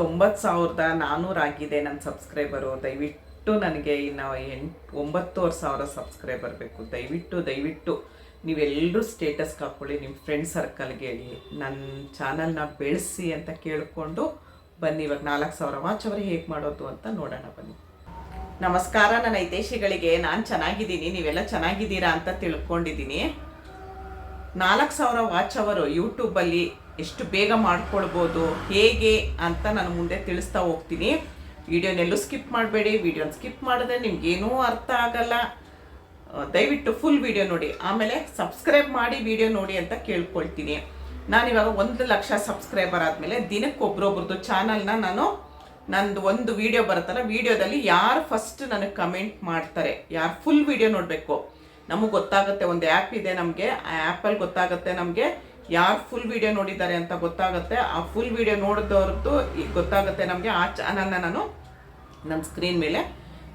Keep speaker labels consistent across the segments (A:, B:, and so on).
A: ತೊಂಬತ್ತು ಸಾವಿರದ ನಾನ್ನೂರಾಗಿದೆ ನನ್ನ ಸಬ್ಸ್ಕ್ರೈಬರು. ದಯವಿಟ್ಟು ನನಗೆ ಇನ್ನು ಎಂಟು, ಒಂಬತ್ತುವರೆ ಸಾವಿರ ಸಬ್ಸ್ಕ್ರೈಬರ್ ಬೇಕು. ದಯವಿಟ್ಟು ದಯವಿಟ್ಟು ನೀವೆಲ್ಲರೂ ಸ್ಟೇಟಸ್ಗೆ ಹಾಕ್ಕೊಳ್ಳಿ ನಿಮ್ಮ ಫ್ರೆಂಡ್ ಸರ್ಕಲ್ಗೆ ಹೇಳಿ ನನ್ನ ಚಾನಲ್ನ ಬೆಳೆಸಿ ಅಂತ ಕೇಳಿಕೊಂಡು ಬನ್ನಿ. ಇವಾಗ ನಾಲ್ಕು ಸಾವಿರ ವಾಚ್ ಅವರು ಹೇಗೆ ಮಾಡೋದು ಅಂತ ನೋಡೋಣ ಬನ್ನಿ. ನಮಸ್ಕಾರ, ನನ್ನ ಹಿತೇಶಿಗಳಿಗೆ ನಾನು ಚೆನ್ನಾಗಿದ್ದೀನಿ. ನೀವೆಲ್ಲ ಚೆನ್ನಾಗಿದ್ದೀರಾ ಅಂತ ತಿಳ್ಕೊಂಡಿದ್ದೀನಿ. ನಾಲ್ಕು ಸಾವಿರ ವಾಚ್ ಅವರು ಯೂಟ್ಯೂಬಲ್ಲಿ ಎಷ್ಟು ಬೇಗ ಮಾಡ್ಕೊಳ್ಬೋದು, ಹೇಗೆ ಅಂತ ನಾನು ಮುಂದೆ ತಿಳಿಸ್ತಾ ಹೋಗ್ತೀನಿ. ವಿಡಿಯೋನೆಲ್ಲೂ ಸ್ಕಿಪ್ ಮಾಡಬೇಡಿ. ವಿಡಿಯೋನ ಸ್ಕಿಪ್ ಮಾಡಿದ್ರೆ ನಿಮಗೇನೂ ಅರ್ಥ ಆಗಲ್ಲ. ದಯವಿಟ್ಟು ಫುಲ್ ವಿಡಿಯೋ ನೋಡಿ. ಆಮೇಲೆ ಸಬ್ಸ್ಕ್ರೈಬ್ ಮಾಡಿ ವಿಡಿಯೋ ನೋಡಿ ಅಂತ ಕೇಳ್ಕೊಳ್ತೀನಿ. ನಾನಿವಾಗ ಒಂದು ಲಕ್ಷ ಸಬ್ಸ್ಕ್ರೈಬರ್ ಆದಮೇಲೆ ದಿನಕ್ಕೆ ಒಬ್ರೊಬ್ರದ್ದು ಚಾನಲ್ನ ನಾನು ನಂದು ಒಂದು ವಿಡಿಯೋ ಬರುತ್ತಲ್ಲ, ವಿಡಿಯೋದಲ್ಲಿ ಯಾರು ಫಸ್ಟ್ ನನಗೆ ಕಮೆಂಟ್ ಮಾಡ್ತಾರೆ, ಯಾರು ಫುಲ್ ವಿಡಿಯೋ ನೋಡಬೇಕು. ನಮಗೆ ಗೊತ್ತಾಗುತ್ತೆ, ಒಂದು ಆ್ಯಪ್ ಇದೆ ನಮಗೆ, ಆ ಆ್ಯಪಲ್ಲಿ ಗೊತ್ತಾಗುತ್ತೆ ನಮಗೆ. ಯಾರು ಫುಲ್ ವಿಡಿಯೋ ನೋಡಿದ್ದಾರೆ ಅಂತ ಗೊತ್ತಾಗುತ್ತೆ. ಆ ಫುಲ್ ವಿಡಿಯೋ ನೋಡಿದವ್ರದ್ದು ಗೊತ್ತಾಗುತ್ತೆ ನಮಗೆ. ಆ ಚಾನಲ್ನ ನಾನು ನನ್ನ ಸ್ಕ್ರೀನ್ ಮೇಲೆ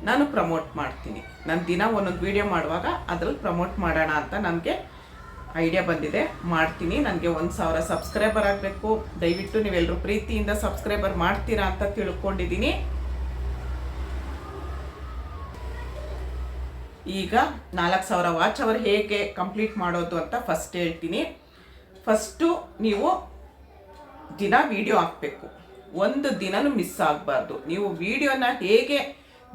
A: ನಾನು ಪ್ರಮೋಟ್ ಮಾಡ್ತೀನಿ. ನಾನು ದಿನ ಒಂದೊಂದು ವಿಡಿಯೋ ಮಾಡುವಾಗ ಅದ್ರಲ್ಲಿ ಪ್ರಮೋಟ್ ಮಾಡೋಣ ಅಂತ ನನಗೆ ಐಡಿಯಾ ಬಂದಿದೆ. ಮಾಡ್ತೀನಿ. ನನಗೆ ಒಂದು ಸಾವಿರ ಸಬ್ಸ್ಕ್ರೈಬರ್ ಆಗಬೇಕು. ದಯವಿಟ್ಟು ನೀವೆಲ್ಲರೂ ಪ್ರೀತಿಯಿಂದ ಸಬ್ಸ್ಕ್ರೈಬರ್ ಮಾಡ್ತೀರಾ ಅಂತ ತಿಳ್ಕೊಂಡಿದ್ದೀನಿ. ಈಗ ನಾಲ್ಕು ಸಾವಿರ ವಾಚ್ ಅವರ್ ಹೇಗೆ ಕಂಪ್ಲೀಟ್ ಮಾಡೋದು ಅಂತ ಫಸ್ಟ್ ಹೇಳ್ತೀನಿ. ಫಸ್ಟು ನೀವು ದಿನ ವಿಡಿಯೋ ಹಾಕಬೇಕು. ಒಂದು ದಿನನೂ ಮಿಸ್ ಆಗಬಾರ್ದು. ನೀವು ವಿಡಿಯೋನ ಹೇಗೆ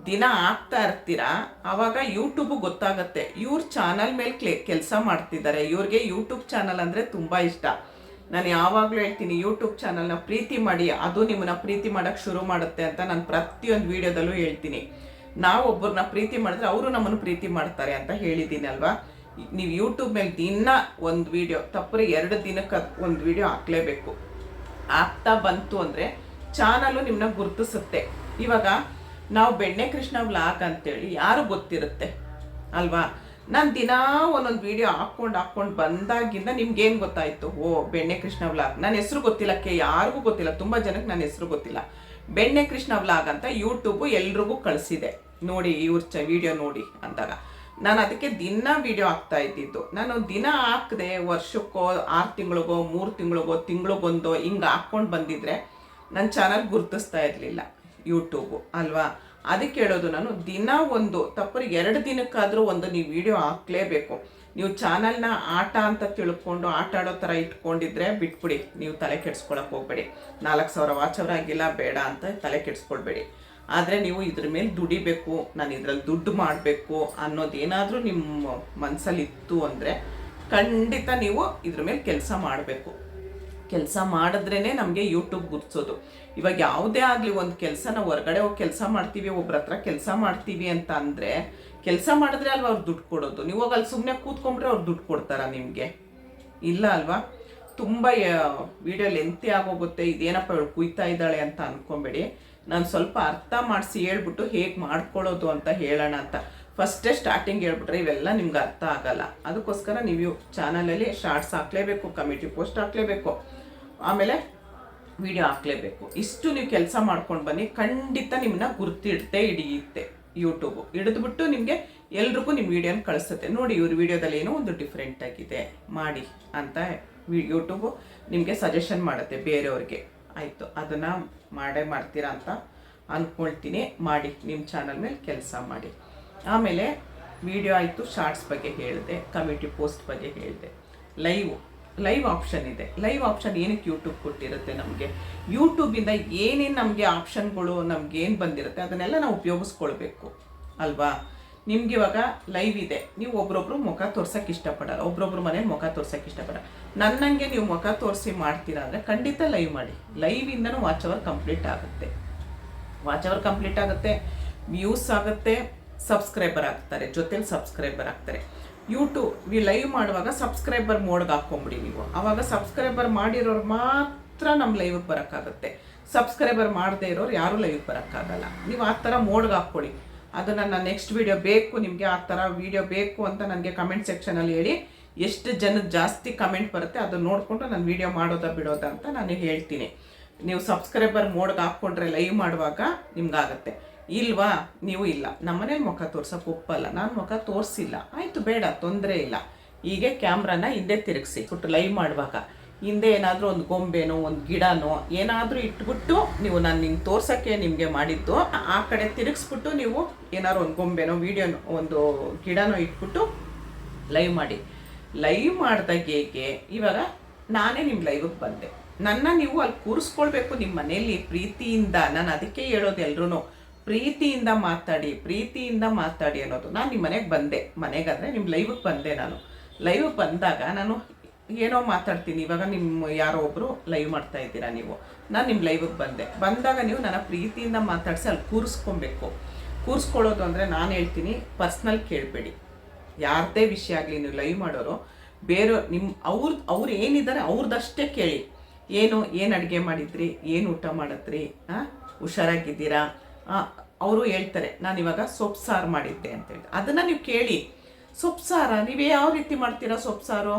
A: ದಿನ ಹಾಕ್ತಾ ಇರ್ತೀರಾ ಆವಾಗ ಯೂಟ್ಯೂಬು ಗೊತ್ತಾಗುತ್ತೆ. ಇವ್ರ ಚಾನಲ್ ಮೇಲೆ ಕ್ಲೆ, ಕೆಲಸ ಮಾಡ್ತಿದ್ದಾರೆ. ಇವ್ರಿಗೆ ಯೂಟ್ಯೂಬ್ ಚಾನಲ್ ಅಂದರೆ ತುಂಬ ಇಷ್ಟ. ನಾನು ಯಾವಾಗಲೂ ಹೇಳ್ತೀನಿ ಯೂಟ್ಯೂಬ್ ಚಾನಲ್ನ ಪ್ರೀತಿ ಮಾಡಿ, ಅದು ನಿಮ್ಮನ್ನ ಪ್ರೀತಿ ಮಾಡೋಕ್ಕೆ ಶುರು ಮಾಡುತ್ತೆ ಅಂತ ನಾನು ಪ್ರತಿಯೊಂದು ವಿಡಿಯೋದಲ್ಲೂ ಹೇಳ್ತೀನಿ. ನಾವು ಒಬ್ಬರನ್ನ ಪ್ರೀತಿ ಮಾಡಿದ್ರೆ ಅವರು ನಮ್ಮನ್ನು ಪ್ರೀತಿ ಮಾಡ್ತಾರೆ ಅಂತ ಹೇಳಿದ್ದೀನಿ ಅಲ್ವಾ ನೀವು ಯೂಟ್ಯೂಬ್ ಮೇಲೆ ದಿನ ಒಂದು ವಿಡಿಯೋ ತಪ್ಪರೆ ಎರಡು ದಿನಕ್ಕೆ ಒಂದು ವಿಡಿಯೋ ಹಾಕ್ಲೇಬೇಕು. ಆಗ್ತಾ ಬಂತು ಅಂದರೆ ಚಾನಲು ನಿಮ್ಮನ್ನ ಗುರುತಿಸುತ್ತೆ. ಇವಾಗ ನಾವು ಬೆಣ್ಣೆ ಕೃಷ್ಣ ವ್ಲಾಗ್ ಅಂತೇಳಿ ಯಾರು ಗೊತ್ತಿರುತ್ತೆ? ಅಲ್ವಾ? ನಾನು ದಿನಾ ಒಂದೊಂದು ವಿಡಿಯೋ ಹಾಕ್ಕೊಂಡು ಹಾಕ್ಕೊಂಡು ಬಂದಾಗಿಂದ ನಿಮ್ಗೇನು ಗೊತ್ತಾಯಿತು? ಓ, ಬೆಣ್ಣೆ ಕೃಷ್ಣ ವ್ಲಾಗ್ ನನ್ನ ಹೆಸರು ಗೊತ್ತಿಲ್ಲ, ಕೆ, ಯಾರಿಗೂ ಗೊತ್ತಿಲ್ಲ, ತುಂಬ ಜನಕ್ಕೆ ನನ್ನ ಹೆಸರು ಗೊತ್ತಿಲ್ಲ. ಬೆಣ್ಣೆ ಕೃಷ್ಣ ವ್ಲಾಗ್ ಅಂತ ಯೂಟ್ಯೂಬು ಎಲ್ರಿಗೂ ಕಳಿಸಿದೆ. ನೋಡಿ ಇವ್ರ ಚ ವಿಡಿಯೋ ನೋಡಿ ಅಂದಾಗ. ನಾನು ಅದಕ್ಕೆ ದಿನ ವಿಡಿಯೋ ಹಾಕ್ತಾ ಇದ್ದಿದ್ದು. ನಾನು ದಿನ ಹಾಕದೆ ವರ್ಷಕ್ಕೋ, ಆರು ತಿಂಗಳಿಗೋ, ಮೂರು ತಿಂಗಳಿಗೋ, ತಿಂಗಳಿಗೊಂದೋ ಹಿಂಗೆ ಹಾಕ್ಕೊಂಡು ಬಂದಿದ್ರೆ ನನ್ನ ಚಾನಲ್ ಗುರುತಿಸ್ತಾ ಇರಲಿಲ್ಲ ಯೂಟ್ಯೂಬು ಅಲ್ವಾ? ಅದಕ್ಕೆ ಹೇಳೋದು ನಾನು ದಿನ ಒಂದು ತಪ್ಪರಿ ಎರಡು ದಿನಕ್ಕಾದರೂ ಒಂದು ನೀವು ವಿಡಿಯೋ ಹಾಕ್ಲೇಬೇಕು. ನೀವು ಚಾನಲ್ನ ಆಟ ಅಂತ ತಿಳ್ಕೊಂಡು ಆಟ ಆಡೋ ಥರ ಇಟ್ಕೊಂಡಿದ್ರೆ ಬಿಟ್ಬಿಡಿ. ನೀವು ತಲೆ ಕೆಡ್ಸ್ಕೊಳಕ್ಕೆ ಹೋಗ್ಬೇಡಿ. ನಾಲ್ಕು ಸಾವಿರ ವಾಚವ್ರ ಆಗಿಲ್ಲ, ಬೇಡ ಅಂತ ತಲೆ ಕೆಡ್ಸ್ಕೊಳ್ಬೇಡಿ. ಆದರೆ ನೀವು ಇದ್ರ ಮೇಲೆ ದುಡಿಬೇಕು, ನಾನು ಇದ್ರಲ್ಲಿ ದುಡ್ಡು ಮಾಡಬೇಕು ಅನ್ನೋದೇನಾದರೂ ನಿಮ್ಮ ಮನಸ್ಸಲ್ಲಿ ಇತ್ತು ಅಂದರೆ ಖಂಡಿತ ನೀವು ಇದ್ರ ಮೇಲೆ ಕೆಲಸ ಮಾಡಬೇಕು. ಕೆಲಸ ಮಾಡಿದ್ರೇ ನಮಗೆ ಯೂಟ್ಯೂಬ್ ಗುರ್ಸೋದು. ಇವಾಗ ಯಾವುದೇ ಆಗಲಿ ಒಂದು ಕೆಲಸ ನಾವು ಹೊರಗಡೆ ಹೋಗಿ ಕೆಲಸ ಮಾಡ್ತೀವಿ, ಒಬ್ರ ಹತ್ರ ಕೆಲಸ ಮಾಡ್ತೀವಿ ಅಂತ ಅಂದರೆ ಕೆಲಸ ಮಾಡಿದ್ರೆ ಅಲ್ವಾ ಅವ್ರು ದುಡ್ಡು ಕೊಡೋದು? ನೀವು ಅಲ್ಲಿ ಸುಮ್ಮನೆ ಕೂತ್ಕೊಂಡ್ರೆ ಅವ್ರು ದುಡ್ಡು ಕೊಡ್ತಾರಾ ನಿಮಗೆ? ಇಲ್ಲ ಅಲ್ವಾ? ತುಂಬ ವಿಡಿಯೋ ಲೆಂತಿ ಆಗೋಗುತ್ತೆ, ಇದೇನಪ್ಪ ಇವಳು ಕುಯ್ತಾ ಇದ್ದಾಳೆ ಅಂತ ಅನ್ಕೊಂಬೇಡಿ. ನಾನು ಸ್ವಲ್ಪ ಅರ್ಥ ಮಾಡಿಸಿ ಹೇಳ್ಬಿಟ್ಟು ಹೇಗೆ ಮಾಡ್ಕೊಳ್ಳೋದು ಅಂತ ಹೇಳೋಣ ಅಂತ. ಫಸ್ಟೇ ಸ್ಟಾರ್ಟಿಂಗ್ ಹೇಳ್ಬಿಟ್ರೆ ಇವೆಲ್ಲ ನಿಮ್ಗೆ ಅರ್ಥ ಆಗಲ್ಲ. ಅದಕ್ಕೋಸ್ಕರ ನೀವು ಚಾನಲಲ್ಲಿ ಶಾರ್ಟ್ಸ್ ಹಾಕ್ಲೇಬೇಕು, ಕಮಿಟಿ ಪೋಸ್ಟ್ ಹಾಕ್ಲೇಬೇಕು, ಆಮೇಲೆ ವಿಡಿಯೋ ಹಾಕ್ಲೇಬೇಕು. ಇಷ್ಟು ನೀವು ಕೆಲಸ ಮಾಡ್ಕೊಂಡು ಬನ್ನಿ, ಖಂಡಿತ ನಿಮ್ಮನ್ನ ಗುರ್ತಿಡ್ತೇ ಹಿಡಿಯುತ್ತೆ ಯೂಟ್ಯೂಬು ಹಿಡಿದ್ಬಿಟ್ಟು ನಿಮಗೆ ಎಲ್ರಿಗೂ ನಿಮ್ಮ ವಿಡಿಯೋನ ಕಳಿಸುತ್ತೆ. ನೋಡಿ ಇವ್ರ ವಿಡಿಯೋದಲ್ಲಿ ಏನೋ ಒಂದು ಡಿಫ್ರೆಂಟ್ ಆಗಿದೆ. ಮಾಡಿ ಅಂತ ಯೂಟ್ಯೂಬು ನಿಮಗೆ ಸಜೆಷನ್ ಮಾಡುತ್ತೆ ಬೇರೆಯವ್ರಿಗೆ. ಆಯಿತು. ಅದನ್ನು ಮಾಡೇ ಮಾಡ್ತೀರಾ ಅಂತ ಅಂದ್ಕೊಳ್ತೀನಿ ಮಾಡಿ ನಿಮ್ಮ ಚಾನಲ್ ಮೇಲೆ ಕೆಲಸ ಮಾಡಿ. ಆಮೇಲೆ ವಿಡಿಯೋ ಆಯಿತು ಶಾರ್ಟ್ಸ್ ಬಗ್ಗೆ ಹೇಳಿದೆ ಕಮಿಟಿ ಪೋಸ್ಟ್ ಬಗ್ಗೆ ಹೇಳಿದೆ. ಲೈವ್ ಲೈವ್ ಆಪ್ಷನ್ ಇದೆ. ಲೈವ್ ಆಪ್ಷನ್ ಏನಕ್ಕೆ ಯೂಟ್ಯೂಬ್ ಕೊಟ್ಟಿರುತ್ತೆ ನಮಗೆ? ಯೂಟ್ಯೂಬಿಂದ ಏನೇನು ನಮಗೆ ಆಪ್ಷನ್ಗಳು ನಮ್ಗೆ ಏನು ಬಂದಿರುತ್ತೆ, ಅದನ್ನೆಲ್ಲ ನಾವು ಉಪಯೋಗಿಸ್ಕೊಳ್ಬೇಕು. ಅಲ್ವಾ? ನಿಮ್ಗೆ ಇವಾಗ ಲೈವ್ ಇದೆ. ನೀವು ಒಬ್ರೊಬ್ರು ಮುಖ ತೋರ್ಸಕ್ಕೆ ಇಷ್ಟಪಡಲ್ಲ. ಒಬ್ರೊಬ್ರು ಮನೇಲಿ ಮುಖ ತೋರ್ಸಕ್ಕೆ ಇಷ್ಟಪಡಲ್ಲ. ನನ್ನಂಗೆ ನೀವು ಮುಖ ತೋರಿಸಿ ಮಾಡ್ತೀರಾ ಅಂದರೆ ಖಂಡಿತ ಲೈವ್ ಮಾಡಿ. ಲೈವಿಂದನೂ ವಾಚ್ ಅವರ್ ಕಂಪ್ಲೀಟ್ ಆಗುತ್ತೆ. ವಾಚ್ ಅವರ್ ಕಂಪ್ಲೀಟ್ ಆಗುತ್ತೆ. ವ್ಯೂಸ್ ಆಗುತ್ತೆ. ಸಬ್ಸ್ಕ್ರೈಬರ್ ಆಗ್ತಾರೆ. ಜೊತೆಲಿ ಸಬ್ಸ್ಕ್ರೈಬರ್ ಆಗ್ತಾರೆ. ಯೂಟ್ಯೂಬ್ ಲೈವ್ ಮಾಡುವಾಗ ಸಬ್ಸ್ಕ್ರೈಬರ್ ಮೋಡ್ಗೆ ಹಾಕ್ಕೊಂಬಿಡಿ ನೀವು. ಆವಾಗ ಸಬ್ಸ್ಕ್ರೈಬರ್ ಮಾಡಿರೋರು ಮಾತ್ರ ನಮ್ಮ ಲೈವ್ಗೆ ಬರೋಕ್ಕಾಗುತ್ತೆ. ಸಬ್ಸ್ಕ್ರೈಬರ್ ಮಾಡದೇ ಇರೋರು ಯಾರೂ ಲೈವ್ಗೆ ಬರೋಕ್ಕಾಗಲ್ಲ. ನೀವು ಆ ಥರ ಮೋಡ್ಗೆ ಹಾಕ್ಕೊಳ್ಳಿ ಅದು ನನ್ನ ನೆಕ್ಸ್ಟ್ ವಿಡಿಯೋ ಬೇಕು, ನಿಮಗೆ ಆ ಥರ ವಿಡಿಯೋ ಬೇಕು ಅಂತ ನನಗೆ ಕಮೆಂಟ್ ಸೆಕ್ಷನಲ್ಲಿ ಹೇಳಿ. ಎಷ್ಟು ಜನ ಜಾಸ್ತಿ ಕಮೆಂಟ್ ಬರುತ್ತೆ ಅದು ನೋಡಿಕೊಂಡು ನಾನು ವಿಡಿಯೋ ಮಾಡೋದಾ ಬಿಡೋದಾ ಅಂತ ನಾನು ಹೇಳ್ತೀನಿ. ನೀವು ಸಬ್ಸ್ಕ್ರೈಬರ್ ಮೋಡ್ಗೆ ಹಾಕ್ಕೊಂಡ್ರೆ ಲೈವ್ ಮಾಡುವಾಗ ನಿಮ್ಗಾಗತ್ತೆ. ಇಲ್ವಾ? ನೀವು ಇಲ್ಲ. ನಮ್ಮನೇಲಿ ಮುಖ ತೋರ್ಸೋಕೆ ಒಪ್ಪಲ್ಲ. ನಾನು ಮುಖ ತೋರಿಸಿಲ್ಲ. ಆಯಿತು, ಬೇಡ, ತೊಂದರೆ ಇಲ್ಲ. ಹೀಗೆ ಕ್ಯಾಮ್ರಾನ ಹಿಂದೆ ತಿರುಗಿಸಿ, ಕೊಟ್ಟು ಲೈವ್ ಮಾಡುವಾಗ. ಹಿಂದೆ ಏನಾದರೂ ಒಂದು ಗೊಂಬೆನೋ, ಒಂದು ಗಿಡನೋ ಏನಾದರೂ ಇಟ್ಬಿಟ್ಟು ನೀವು ನಾನು ನಿಮ್ಗೆ ತೋರ್ಸೋಕ್ಕೆ ನಿಮಗೆ ಮಾಡಿದ್ದು, ಆ ಕಡೆ ತಿರುಗಿಸ್ಬಿಟ್ಟು ನೀವು ಏನಾದ್ರು ಒಂದು ಗೊಂಬೆನೋ, ವೀಡಿಯೋನೋ, ಒಂದು ಗಿಡನೋ ಇಟ್ಬಿಟ್ಟು ಲೈವ್ ಮಾಡಿ. ಲೈವ್ ಮಾಡಿದಾಗ ಹೇಗೆ? ಇವಾಗ ನಾನೇ ನಿಮ್ಮ ಲೈವಿಗೆ ಬಂದೆ. ನನ್ನ ನೀವು ಅಲ್ಲಿ ಕೂರಿಸ್ಕೊಳ್ಬೇಕು ನಿಮ್ಮ ಮನೆಯಲ್ಲಿ ಪ್ರೀತಿಯಿಂದ, ನಾನು ಅದಕ್ಕೆ ಹೇಳೋದು ಎಲ್ರೂ ಪ್ರೀತಿಯಿಂದ ಮಾತಾಡಿ ಪ್ರೀತಿಯಿಂದ ಮಾತಾಡಿ ಅನ್ನೋದು. ನಾನು ನಿಮ್ಮ ಮನೆಗೆ ಬಂದೆ. ಮನೆಗಾದರೆ ನಿಮ್ಮ ಲೈವಿಗೆ ಬಂದೆ ನಾನು. ಲೈವ್ ಬಂದಾಗ ನಾನು ಏನೋ ಮಾತಾಡ್ತೀನಿ. ಇವಾಗ ನಿಮ್ಮ ಯಾರೋ ಒಬ್ಬರು ಲೈವ್ ಮಾಡ್ತಾ ಇದ್ದೀರಾ ನೀವು. ನಾನು ನಿಮ್ಮ ಲೈವಿಗೆ ಬಂದೆ. ಬಂದಾಗ ನೀವು ನನ್ನ ಪ್ರೀತಿಯಿಂದ ಮಾತಾಡಿಸಿ ಅಲ್ಲಿ ಕೂರಿಸ್ಕೊಬೇಕು. ಕೂರಿಸ್ಕೊಳ್ಳೋದು ಅಂದರೆ ನಾನು ಹೇಳ್ತೀನಿ ಪರ್ಸ್ನಲ್ ಕೇಳಬೇಡಿ. ಯಾರದೇ ವಿಷಯ ಆಗಲಿ ನೀವು ಲೈವ್ ಮಾಡೋರು, ಬೇರೆ ನಿಮ್ಮ ಅವ್ರ, ಅವ್ರು ಏನಿದ್ದಾರೆ ಅವ್ರದ್ದಷ್ಟೇ ಕೇಳಿ. ಏನು ಏನು ಅಡುಗೆ ಮಾಡಿದ್ರಿ, ಏನು ಊಟ ಮಾಡಿದ್ರಿ ಹಾಂ ಹುಷಾರಾಗಿದ್ದೀರಾ? ಅವರು ಹೇಳ್ತಾರೆ, ನಾನು ಇವಾಗ ಸೊಪ್ಪು ಸಾರು ಮಾಡಿದ್ದೆ ಅಂತೇಳಿ ಅದನ್ನು ನೀವು ಕೇಳಿ. ಸೊಪ್ಪು ಸಾರ, ನೀವು ಯಾವ ರೀತಿ ಮಾಡ್ತೀರಾ ಸೊಪ್ಪು ಸಾರು?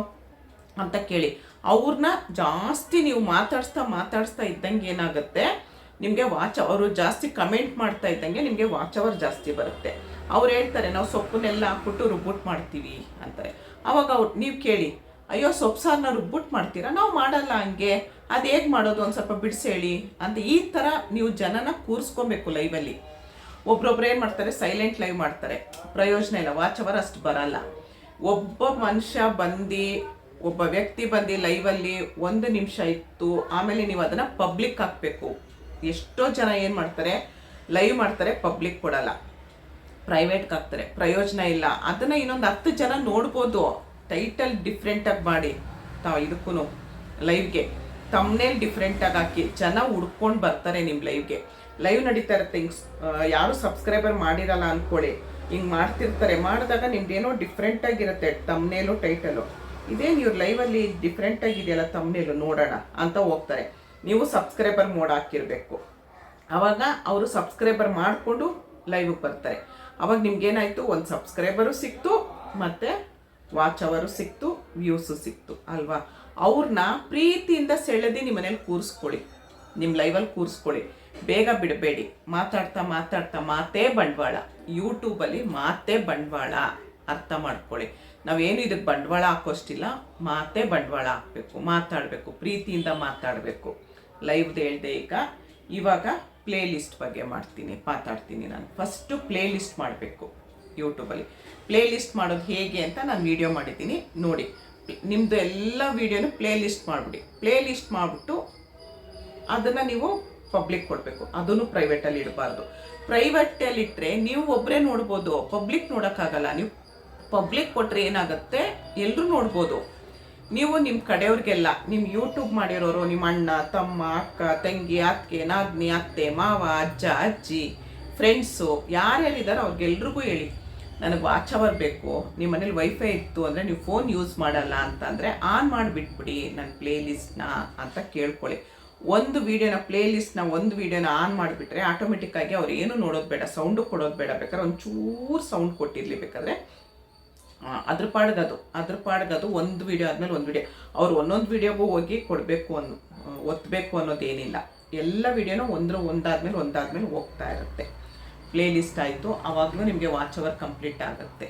A: ಅಂತ ಕೇಳಿ. ಅವ್ರನ್ನ ಜಾಸ್ತಿ ನೀವು ಮಾತಾಡಿಸ್ತಾ ಮಾತಾಡಿಸ್ತಾ ಇದ್ದಂಗೆ ಏನಾಗುತ್ತೆ? ನಿಮಗೆ ವಾಚ್ ಅವರು ಜಾಸ್ತಿ ಕಮೆಂಟ್ ಮಾಡ್ತಾ ಇದ್ದಂಗೆ ನಿಮಗೆ ವಾಚ್ ಅವರ್ ಜಾಸ್ತಿ ಬರುತ್ತೆ. ಅವ್ರು ಹೇಳ್ತಾರೆ, ನಾವು ಸೊಪ್ಪನ್ನೆಲ್ಲ ಹಾಕ್ಬಿಟ್ಟು ರುಬ್ಬುಟ್ಟು ಮಾಡ್ತೀವಿ ಅಂತಾರೆ. ಅವಾಗ ಅವ್ರು, ನೀವು ಕೇಳಿ, ಅಯ್ಯೋ, ಸೊಪ್ಪು ಸಾರನ್ನ ರುಬ್ಬಿಟ್ಟು ಮಾಡ್ತೀರಾ? ನಾವು ಮಾಡಲ್ಲ ಹಂಗೆ. ಅದು ಹೇಗೆ ಮಾಡೋದು? ಒಂದು ಸ್ವಲ್ಪ ಬಿಡಿಸೇಳಿ ಅಂತ ಈ ಥರ ನೀವು ಜನನ ಕೂರಿಸ್ಕೊಬೇಕು ಲೈವಲ್ಲಿ ಒಬ್ರೊಬ್ರು ಏನು ಮಾಡ್ತಾರೆ? ಸೈಲೆಂಟ್ ಲೈವ್ ಮಾಡ್ತಾರೆ. ಪ್ರಯೋಜನ ಇಲ್ಲ. ವಾಚ್ ಅವರ್ ಅಷ್ಟು ಬರಲ್ಲ. ಒಬ್ಬ ಮನುಷ್ಯ ಬಂದು ಒಬ್ಬ ವ್ಯಕ್ತಿ ಬಂದು ಲೈವಲ್ಲಿ ಒಂದು ನಿಮಿಷ ಇತ್ತು, ಆಮೇಲೆ ನೀವು ಅದನ್ನು ಪಬ್ಲಿಕ್ ಹಾಕಬೇಕು. ಎಷ್ಟೋ ಜನ ಏನು ಮಾಡ್ತಾರೆ ಲೈವ್ ಮಾಡ್ತಾರೆ ಪಬ್ಲಿಕ್ ಕೊಡಲ್ಲ. ಪ್ರೈವೇಟ್ಗೆ ಹಾಕ್ತಾರೆ, ಪ್ರಯೋಜನ ಇಲ್ಲ. ಅದನ್ನು ಇನ್ನೊಂದು ಹತ್ತು ಜನ ನೋಡ್ಬೋದು. ಟೈಟಲ್ ಡಿಫ್ರೆಂಟಾಗಿ ಮಾಡಿ. ತಾವು ಇದಕ್ಕೂ ಲೈವ್ಗೆ ತಮ್ಮನೇಲಿ ಡಿಫ್ರೆಂಟಾಗಿ ಹಾಕಿ. ಜನ ಹುಡ್ಕೊಂಡು ಬರ್ತಾರೆ ನಿಮ್ಮ ಲೈವ್ಗೆ ಲೈವ್ ನಡೀತಾ ಇರುತ್ತೆ. ಹಿಂಗೆ ಯಾರು ಸಬ್ಸ್ಕ್ರೈಬರ್ ಮಾಡಿರಲ್ಲ ಅಂದ್ಕೊಳ್ಳಿ ಹಿಂಗೆ ಮಾಡ್ತಿರ್ತಾರೆ. ಮಾಡಿದಾಗ ನಿಮ್ದೇನೋ ಡಿಫ್ರೆಂಟಾಗಿರುತ್ತೆ ತಮ್ನೇಲು ಟೈಟಲು ಇದೇನು ಇವ್ರ ಲೈವಲ್ಲಿ ಡಿಫ್ರೆಂಟ್ ಆಗಿದೆಯಲ್ಲ ತಮ್ಮನೇಲು ನೋಡೋಣ ಅಂತ ಹೋಗ್ತಾರೆ. ನೀವು ಸಬ್ಸ್ಕ್ರೈಬರ್ ಮೋಡ್ ಹಾಕಿರಬೇಕು. ಆವಾಗ ಅವರು ಸಬ್ಸ್ಕ್ರೈಬರ್ ಮಾಡಿಕೊಂಡು ಲೈವ್ಗೆ ಬರ್ತಾರೆ. ಅವಾಗ ನಿಮ್ಗೇನಾಯಿತು ಒಂದು ಸಬ್ಸ್ಕ್ರೈಬರು ಸಿಕ್ತು, ಮತ್ತು ವಾಚ್ ಅವರು ಸಿಕ್ತು ವ್ಯೂಸು ಸಿಕ್ತು, ಅಲ್ವಾ? ಅವ್ರನ್ನ ಪ್ರೀತಿಯಿಂದ ಸೆಳೆದು ನಿಮ್ಮ ಮನೇಲಿ ಕೂರಿಸ್ಕೊಳ್ಳಿ. ನಿಮ್ಮ ಲೈವಲ್ಲಿ ಕೂರಿಸ್ಕೊಳ್ಳಿ. ಬೇಗ ಬಿಡಬೇಡಿ. ಮಾತಾಡ್ತಾ ಮಾತಾಡ್ತಾ ಮಾತೇ ಬಂಡವಾಳ. ಯೂಟ್ಯೂಬಲ್ಲಿ ಮಾತೇ ಬಂಡವಾಳ. ಅರ್ಥ ಮಾಡ್ಕೊಳ್ಳಿ. ನಾವೇನು ಇದಕ್ಕೆ ಬಂಡವಾಳ ಹಾಕೋಷ್ಟಿಲ್ಲ, ಮಾತೇ ಬಂಡವಾಳ ಹಾಕಬೇಕು, ಮಾತಾಡಬೇಕು, ಪ್ರೀತಿಯಿಂದ ಮಾತಾಡಬೇಕು. ಲೈವ್ದು ಹೇಳ್ದೆ ಈಗ, ಇವಾಗ ಪ್ಲೇ ಲಿಸ್ಟ್ ಬಗ್ಗೆ ಮಾಡ್ತೀನಿ, ಮಾತಾಡ್ತೀನಿ ನಾನು. ಫಸ್ಟು ಪ್ಲೇ ಲಿಸ್ಟ್ ಮಾಡಬೇಕು ಯೂಟ್ಯೂಬಲ್ಲಿ ಪ್ಲೇ ಲಿಸ್ಟ್ ಮಾಡೋದು ಹೇಗೆ ಅಂತ ನಾನು ವಿಡಿಯೋ ಮಾಡಿದ್ದೀನಿ, ನೋಡಿ. ನಿಮ್ಮದು ಎಲ್ಲ ವೀಡಿಯೋನು ಪ್ಲೇ ಲಿಸ್ಟ್ ಮಾಡಿಬಿಡಿ. ಪ್ಲೇ ಲಿಸ್ಟ್ ಮಾಡಿಬಿಟ್ಟು ಅದನ್ನು ನೀವು ಪಬ್ಲಿಕ್ ಕೊಡಬೇಕು. ಅದನ್ನು ಪ್ರೈವೇಟಲ್ಲಿ ಇಡಬಾರ್ದು. ಪ್ರೈವೇಟಲ್ಲಿ ಇಟ್ಟರೆ ನೀವು ಒಬ್ಬರೇ ನೋಡ್ಬೋದು ಪಬ್ಲಿಕ್ ನೋಡೋಕ್ಕಾಗಲ್ಲ. ನೀವು ಪಬ್ಲಿಕ್ ಕೊಟ್ಟರೆ ಏನಾಗುತ್ತೆ? ಎಲ್ಲರೂ ನೋಡ್ಬೋದು. ನೀವು ನಿಮ್ಮ ಕಡೆಯವ್ರಿಗೆಲ್ಲ ನಿಮ್ಮ ಯೂಟ್ಯೂಬ್ ಮಾಡಿರೋರು ನಿಮ್ಮ ಅಣ್ಣ, ತಮ್ಮ, ಅಕ್ಕ, ತಂಗಿ ಅತ್ತೆ ನಾದ್ನಿ, ಅತ್ತೆ, ಮಾವ, ಅಜ್ಜ, ಅಜ್ಜಿ ಫ್ರೆಂಡ್ಸು ಯಾರ್ಯಾರಿದ್ದಾರೋ ಅವ್ರಿಗೆಲ್ರಿಗೂ ಹೇಳಿ. ನನಗೆ ವಾಚ್ ಅವರ್ ಬೇಕು ನಿಮ್ಮ ಮನೇಲಿ ವೈಫೈ ಇತ್ತು ಅಂದರೆ ನೀವು ಫೋನ್ ಯೂಸ್ ಮಾಡಲ್ಲ ಅಂತಂದರೆ ಆನ್ ಮಾಡಿಬಿಟ್ಬಿಡಿ ನನ್ನ ಪ್ಲೇ ಲಿಸ್ಟ್ನ ಅಂತ ಕೇಳ್ಕೊಳ್ಳಿ. ಒಂದು ವೀಡಿಯೋನ ಪ್ಲೇ ಲಿಸ್ಟ್ನ ಒಂದು ವೀಡಿಯೋನ ಆನ್ ಮಾಡಿಬಿಟ್ರೆ ಆಟೋಮೆಟಿಕ್ಕಾಗಿ ಅವ್ರು ಏನು ನೋಡೋದು ಬೇಡ ಸೌಂಡು ಕೊಡೋದು ಬೇಡ, ಬೇಕಾದ್ರೆ ಒಂಚೂರು ಸೌಂಡ್ ಕೊಟ್ಟಿರಲಿ ಬೇಕಾದ್ರೆ ಅದ್ರ ಪಾಡ್ಗದು ಅದ್ರ ಪಾಡ್ಗದು ಒಂದು ವಿಡಿಯೋ ಆದಮೇಲೆ ಒಂದು ವಿಡಿಯೋ ಅವ್ರು ಒಂದೊಂದು ವಿಡಿಯೋಗೂ ಹೋಗಿ ಕೊಡಬೇಕು ಅನ್ನೋ ಒತ್ತಬೇಕು ಅನ್ನೋದೇನಿಲ್ಲ ಎಲ್ಲ ವಿಡಿಯೋನೂ ಒಂದ್ರ ಒಂದಾದ್ಮೇಲೆ ಒಂದಾದ್ಮೇಲೆ ಹೋಗ್ತಾ ಇರುತ್ತೆ. ಪ್ಲೇ ಲಿಸ್ಟ್ ಆಯಿತು ಆವಾಗಲೂ ನಿಮಗೆ ವಾಚ್ ಅವರ್ ಕಂಪ್ಲೀಟ್ ಆಗುತ್ತೆ.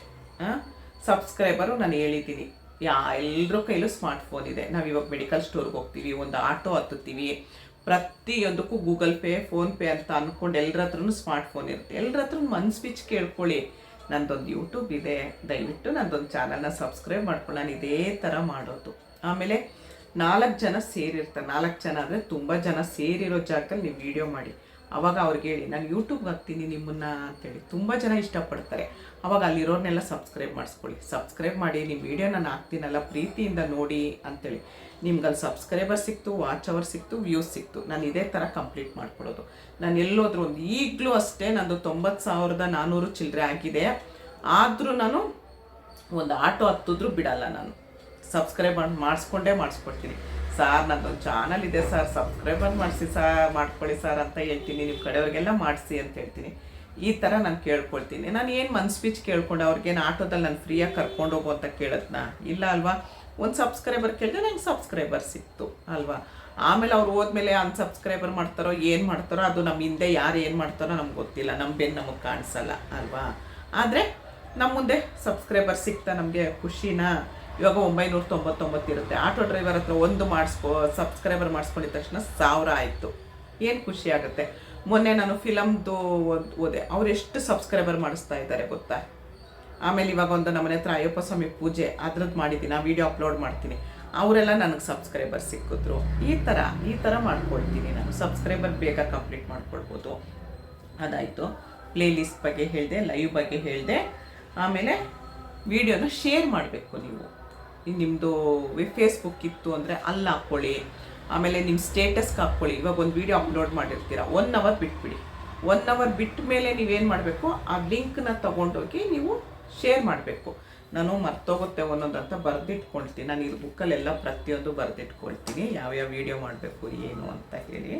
A: ಸಬ್ಸ್ಕ್ರೈಬರು ನಾನು ಹೇಳಿದ್ದೀನಿ. ಯಾ ಎಲ್ಲರ ಕೈಲೂ ಸ್ಮಾರ್ಟ್ ಫೋನ್ ಇದೆ. ನಾವು ಇವಾಗ ಮೆಡಿಕಲ್ ಸ್ಟೋರ್ಗೆ ಹೋಗ್ತೀವಿ, ಒಂದು ಆಟೋ ಹತ್ತುತ್ತೀವಿ. ಪ್ರತಿಯೊಂದಕ್ಕೂ ಗೂಗಲ್ ಪೇ ಫೋನ್ಪೇ ಅಂತ ಅಂದ್ಕೊಂಡು ಎಲ್ಲರ ಹತ್ರನೂ ಸ್ಮಾರ್ಟ್ ಫೋನ್ ಇರುತ್ತೆ. ಎಲ್ಲರ ಹತ್ರ ಮನ್ ಸ್ಪೀಚ್ ಕೇಳ್ಕೊಳ್ಳಿ. ನಂದೊಂದು ಯೂಟ್ಯೂಬ್ ಇದೆ. ದಯವಿಟ್ಟು ನಂದೊಂದು ಚಾನಲ್ನ ಸಬ್ಸ್ಕ್ರೈಬ್ ಮಾಡ್ಕೊಂಡು ನಾನು ಇದೇ ಥರ ಮಾಡೋದು. ಆಮೇಲೆ ನಾಲ್ಕು ಜನ ಸೇರಿರ್ತಾರೆ. ನಾಲ್ಕು ಜನ ಅಂದರೆ ತುಂಬ ಜನ ಸೇರಿರೋ ಜಾಗದಲ್ಲಿ ನೀವು ವಿಡಿಯೋ ಮಾಡಿ. ಅವಾಗ ಅವ್ರಿಗೆ ಹೇಳಿ ನಾನು ಯೂಟ್ಯೂಬ್ಗೆ ಹಾಕ್ತೀನಿ ನಿಮ್ಮನ್ನ ಅಂತೇಳಿ. ತುಂಬ ಜನ ಇಷ್ಟಪಡ್ತಾರೆ. ಅವಾಗ ಅಲ್ಲಿರೋರ್ನೆಲ್ಲ ಸಬ್ಸ್ಕ್ರೈಬ್ ಮಾಡಿಸ್ಕೊಳ್ಳಿ. ಸಬ್ಸ್ಕ್ರೈಬ್ ಮಾಡಿ ನಿಮ್ಮ ವೀಡಿಯೋ ನಾನು ಹಾಕ್ತೀನಲ್ಲ, ಪ್ರೀತಿಯಿಂದ ನೋಡಿ ಅಂತೇಳಿ. ನಿಮ್ಗೆ ಅಲ್ಲಿ ಸಬ್ಸ್ಕ್ರೈಬರ್ ಸಿಕ್ತು ವಾಚ್ ಅವರ್ ಸಿಕ್ತು ವ್ಯೂಸ್ ಸಿಕ್ತು. ನಾನು ಇದೇ ಥರ ಕಂಪ್ಲೀಟ್ ಮಾಡ್ಕೊಳ್ಳೋದು. ನಾನು ಎಲ್ಲೋದ್ರೂ ಒಂದು ಈಗಲೂ ಅಷ್ಟೇ ನಂದು ತೊಂಬತ್ತು ಸಾವಿರದ ನಾನ್ನೂರು ಚಿಲ್ಲರೆ ಆಗಿದೆ. ಆದರೂ ನಾನು ಒಂದು ಆಟೋ ಹತ್ತಿದ್ರು ಬಿಡಲ್ಲ ನಾನು. ಸಬ್ಸ್ಕ್ರೈಬ್ ಮಾಡಿ, ಮಾಡಿಸ್ಕೊಂಡೇ ಮಾಡಿಸ್ಕೊಡ್ತೀನಿ. ಸಾರ್, ನಂದೊಂದು ಚಾನಲ್ ಇದೆ ಸರ್. ಸಬ್ಸ್ಕ್ರೈಬರ್ ಮಾಡಿಸಿ ಸರ್ ಮಾಡ್ಕೊಳ್ಳಿ ಸರ್ ಅಂತ ಹೇಳ್ತೀನಿ. ನಿಮ್ಮ ಕಡೆಯವ್ರಿಗೆಲ್ಲ ಮಾಡಿಸಿ ಅಂತ ಹೇಳ್ತೀನಿ. ಈ ಥರ ನಾನು ಕೇಳ್ಕೊಳ್ತೀನಿ. ನಾನು ಏನು ಮನ್ ಸ್ಪೀಚ್ ಕೇಳ್ಕೊಂಡು, ಅವ್ರಿಗೇನು ಆಟೋದಲ್ಲಿ ನಾನು ಫ್ರೀಯಾಗಿ ಕರ್ಕೊಂಡು ಹೋಗು ಅಂತ ಕೇಳದ್ನಾ ಇಲ್ಲ ಅಲ್ವಾ? ಒಂದು ಸಬ್ಸ್ಕ್ರೈಬರ್ ಕೇಳಿದ್ರೆ ನಂಗೆ ಸಬ್ಸ್ಕ್ರೈಬರ್ ಸಿಕ್ತು, ಅಲ್ವಾ? ಆಮೇಲೆ ಅವ್ರು ಹೋದ್ಮೇಲೆ ಅನ್ಸಬ್ಸ್ಕ್ರೈಬರ್ ಮಾಡ್ತಾರೋ, ಏನು ಮಾಡ್ತಾರೋ, ಅದು ನಮ್ಮ ಹಿಂದೆ ಯಾರು ಏನು ಮಾಡ್ತಾರೋ ನಮ್ಗೆ ಗೊತ್ತಿಲ್ಲ. ನಮ್ಮ ಬೆನ್ನು ನಮಗೆ ಕಾಣಿಸಲ್ಲ, ಅಲ್ವಾ? ಆದರೆ ನಮ್ಮ ಮುಂದೆ ಸಬ್ಸ್ಕ್ರೈಬರ್ ಸಿಗ್ತಾ ನಮಗೆ ಖುಷಿನ? ಇವಾಗ ಒಂಬೈನೂರ ತೊಂಬತ್ತೊಂಬತ್ತು ಇರುತ್ತೆ. ಆಟೋ ಡ್ರೈವರ್ ಹತ್ರ ಒಂದು ಮಾಡಿಸ್ಕೊ, ಸಬ್ಸ್ಕ್ರೈಬರ್ ಮಾಡಿಸ್ಕೊಂಡಿದ ತಕ್ಷಣ ಸಾವಿರ ಆಯಿತು. ಏನು ಖುಷಿ ಆಗುತ್ತೆ? ಮೊನ್ನೆ ನಾನು ಫಿಲಮ್ದು ಓದೆ ಅವ್ರು ಎಷ್ಟು ಸಬ್ಸ್ಕ್ರೈಬರ್ ಮಾಡಿಸ್ತಾ ಇದ್ದಾರೆ ಗೊತ್ತಾ? ಆಮೇಲೆ ಇವಾಗ ಒಂದು ನಮ್ಮನೆ ಹತ್ರ ಅಯ್ಯಪ್ಪ ಸ್ವಾಮಿ ಪೂಜೆ ಅದ್ರದ್ದು ಮಾಡಿದ್ದೀನಿ ಆ ವಿಡಿಯೋ ಅಪ್ಲೋಡ್ ಮಾಡ್ತೀನಿ. ಅವರೆಲ್ಲ ನನಗೆ ಸಬ್ಸ್ಕ್ರೈಬರ್ ಸಿಕ್ಕಿದ್ರು. ಈ ಥರ ಈ ಥರ ಮಾಡ್ಕೊಳ್ತೀನಿ ನಾನು. ಸಬ್ಸ್ಕ್ರೈಬರ್ ಬೇಗ ಕಂಪ್ಲೀಟ್ ಮಾಡ್ಕೊಳ್ಬೋದು. ಅದಾಯಿತು. ಪ್ಲೇಲಿಸ್ಟ್ ಬಗ್ಗೆ ಹೇಳಿದೆ, ಲೈವ್ ಬಗ್ಗೆ ಹೇಳಿದೆ. ಆಮೇಲೆ ವಿಡಿಯೋನ ಶೇರ್ ಮಾಡಬೇಕು ನೀವು. ನಿಮ್ಮದು ಫೇಸ್ಬುಕ್ ಇತ್ತು ಅಂದರೆ ಅಲ್ಲಿ ಹಾಕ್ಕೊಳ್ಳಿ. ಆಮೇಲೆ ನಿಮ್ಮ ಸ್ಟೇಟಸ್ಗೆ ಹಾಕ್ಕೊಳ್ಳಿ. ಇವಾಗ ಒಂದು ವೀಡಿಯೋ ಅಪ್ಲೋಡ್ ಮಾಡಿರ್ತೀರ. ಒನ್ ಅವರ್ ಬಿಟ್ಬಿಡಿ. ಒನ್ ಅವರ್ ಬಿಟ್ಟ ಮೇಲೆ ನೀವೇನು ಮಾಡಬೇಕು? ಆ ಲಿಂಕ್ನ ತೊಗೊಂಡೋಗಿ ನೀವು ಶೇರ್ ಮಾಡಬೇಕು. ನಾನು ಮರ್ತೋಗುತ್ತೆ ಒಂದೊಂದು ಅಂತ ಬರೆದಿಟ್ಕೊಳ್ತೀನಿ. ನಾನು ಇದು ಬುಕ್ಕಲ್ಲೆಲ್ಲ ಪ್ರತಿಯೊಂದು ಬರೆದಿಟ್ಕೊಳ್ತೀನಿ. ಯಾವ್ಯಾವ ವಿಡಿಯೋ ಮಾಡಬೇಕು, ಏನು ಅಂತ ಹೇಳಿ.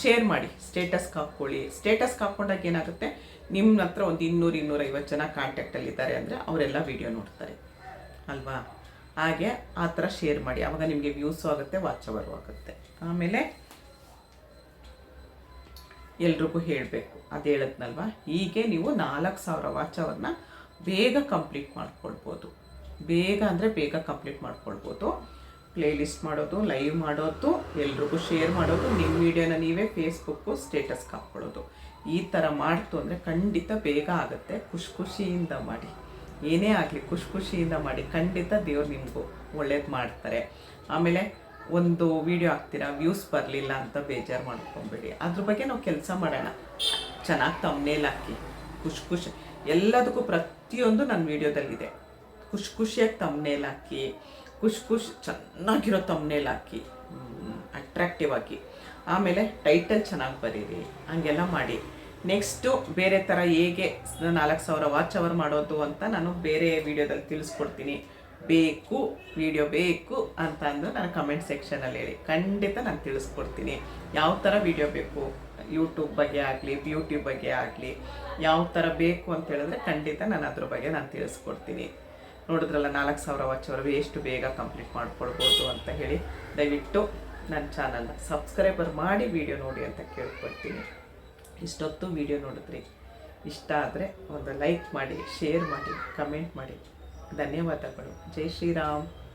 A: ಶೇರ್ ಮಾಡಿ. ಸ್ಟೇಟಸ್ಗೆ ಹಾಕ್ಕೊಳ್ಳಿ. ಸ್ಟೇಟಸ್ಗೆ ಹಾಕ್ಕೊಂಡಾಗ ಏನಾಗುತ್ತೆ? ನಿಮ್ಮ ಹತ್ರ ಒಂದು ಇನ್ನೂರು ಇನ್ನೂರೈವತ್ತು ಜನ ಕಾಂಟ್ಯಾಕ್ಟಲ್ಲಿದ್ದಾರೆ ಅಂದರೆ ಅವರೆಲ್ಲ ವೀಡಿಯೋ ನೋಡ್ತಾರೆ. ಅಲ್ವಾ? ಹಾಗೆ ಆ ಥರ ಶೇರ್ ಮಾಡಿ. ಆವಾಗ ನಿಮಗೆ ವ್ಯೂಸು ಆಗುತ್ತೆ ವಾಚ್ ಅವರು ಆಗುತ್ತೆ. ಆಮೇಲೆ ಎಲ್ರಿಗೂ ಹೇಳಬೇಕು. ಅದು ಹೇಳದ್ನಲ್ವ? ಹೀಗೆ ನೀವು ನಾಲ್ಕು ಸಾವಿರ ವಾಚ್ ಬೇಗ ಕಂಪ್ಲೀಟ್ ಮಾಡ್ಕೊಳ್ಬೋದು. ಬೇಗ ಅಂದರೆ ಬೇಗ ಕಂಪ್ಲೀಟ್ ಮಾಡ್ಕೊಳ್ಬೋದು. ಪ್ಲೇಲಿಸ್ಟ್ ಮಾಡೋದು ಲೈವ್ ಮಾಡೋದು, ಎಲ್ರಿಗೂ ಶೇರ್ ಮಾಡೋದು ನಿಮ್ಮ ವಿಡಿಯೋನ ನೀವೇ ಫೇಸ್ಬುಕ್ಕು ಸ್ಟೇಟಸ್ಗೆ ಹಾಕ್ಕೊಳ್ಳೋದು. ಈ ಥರ ಮಾಡ್ತು ಅಂದರೆ ಖಂಡಿತ ಬೇಗ ಆಗುತ್ತೆ. ಖುಷಿ ಖುಷಿಯಿಂದ ಮಾಡಿ. ಏನೇ ಆಗಲಿ ಖುಷಿ ಖುಷಿಯಿಂದ ಮಾಡಿ ಖಂಡಿತ ದೇವ್ರು ನಿಮಗೂ ಒಳ್ಳೇದು ಮಾಡ್ತಾರೆ. ಆಮೇಲೆ ಒಂದು ವಿಡಿಯೋ ಹಾಕ್ತೀರಾ ವ್ಯೂಸ್ ಬರಲಿಲ್ಲ ಅಂತ ಬೇಜಾರು ಮಾಡ್ಕೊಬೇಡಿ. ಅದ್ರ ಬಗ್ಗೆ ನಾವು ಕೆಲಸ ಮಾಡೋಣ. ಚೆನ್ನಾಗಿ ತಮ್ಮನೇಲಿ ಹಾಕಿ ಖುಷಿ ಖುಷಿ ಎಲ್ಲದಕ್ಕೂ ಪ್ರತಿಯೊಂದು ನನ್ನ ವಿಡಿಯೋದಲ್ಲಿದೆ ಖುಷಿ ಖುಷಿಯಾಗಿ ತಮ್ಮನೇಲಿ ಹಾಕಿ ಖುಷಿ ಖುಷಿ ಚೆನ್ನಾಗಿರೋ ತಮ್ಮನೇಲಿ ಹಾಕಿ ಅಟ್ರಾಕ್ಟಿವ್ ಆಗಿ. ಆಮೇಲೆ ಟೈಟಲ್ ಚೆನ್ನಾಗಿ ಬರೀರಿ, ಹಂಗೆಲ್ಲ ಮಾಡಿ. ನೆಕ್ಸ್ಟು ಬೇರೆ ಥರ ಹೇಗೆ ನಾಲ್ಕು ಸಾವಿರ ವಾಚ್ ಅವರ್ ಮಾಡೋದು ಅಂತ ನಾನು ಬೇರೆ ವಿಡಿಯೋದಲ್ಲಿ ತಿಳಿಸ್ಕೊಡ್ತೀನಿ. ಬೇಕು ವಿಡಿಯೋ ಬೇಕು ಅಂತ ಅಂದರೆ ನಾನು ಕಮೆಂಟ್ ಸೆಕ್ಷನಲ್ಲಿ ಹೇಳಿ. ಖಂಡಿತ ನಾನು ತಿಳಿಸ್ಕೊಡ್ತೀನಿ. ಯಾವ ಥರ ವಿಡಿಯೋ ಬೇಕು? ಯೂಟ್ಯೂಬ್ ಬಗ್ಗೆ ಆಗಲಿ ಬ್ಯೂಟಿ ಬಗ್ಗೆ ಆಗಲಿ, ಯಾವ ಥರ ಬೇಕು ಅಂತ ಹೇಳಿದ್ರೆ ಖಂಡಿತ ನಾನು ಅದ್ರ ಬಗ್ಗೆ ನಾನು ತಿಳಿಸ್ಕೊಡ್ತೀನಿ. ನೋಡಿದ್ರಲ್ಲ, ನಾಲ್ಕು ಸಾವಿರ ವಾಚ್ ಅವರ್ ಎಷ್ಟು ಬೇಗ ಕಂಪ್ಲೀಟ್ ಮಾಡ್ಕೊಳ್ಬೋದು ಅಂತ ಹೇಳಿ. ದಯವಿಟ್ಟು ನನ್ನ ಚಾನಲ್ನ ಸಬ್ಸ್ಕ್ರೈಬರ್ ಮಾಡಿ ವಿಡಿಯೋ ನೋಡಿ ಅಂತ ಕೇಳ್ಕೊಡ್ತೀನಿ. ಇಷ್ಟೊತ್ತು ವಿಡಿಯೋ ನೋಡಿದ್ರಿ. ಇಷ್ಟ ಆದರೆ ಒಂದು ಲೈಕ್ ಮಾಡಿ ಶೇರ್ ಮಾಡಿ ಕಮೆಂಟ್ ಮಾಡಿ. ಧನ್ಯವಾದಗಳು. ಜೈ ಶ್ರೀರಾಮ್.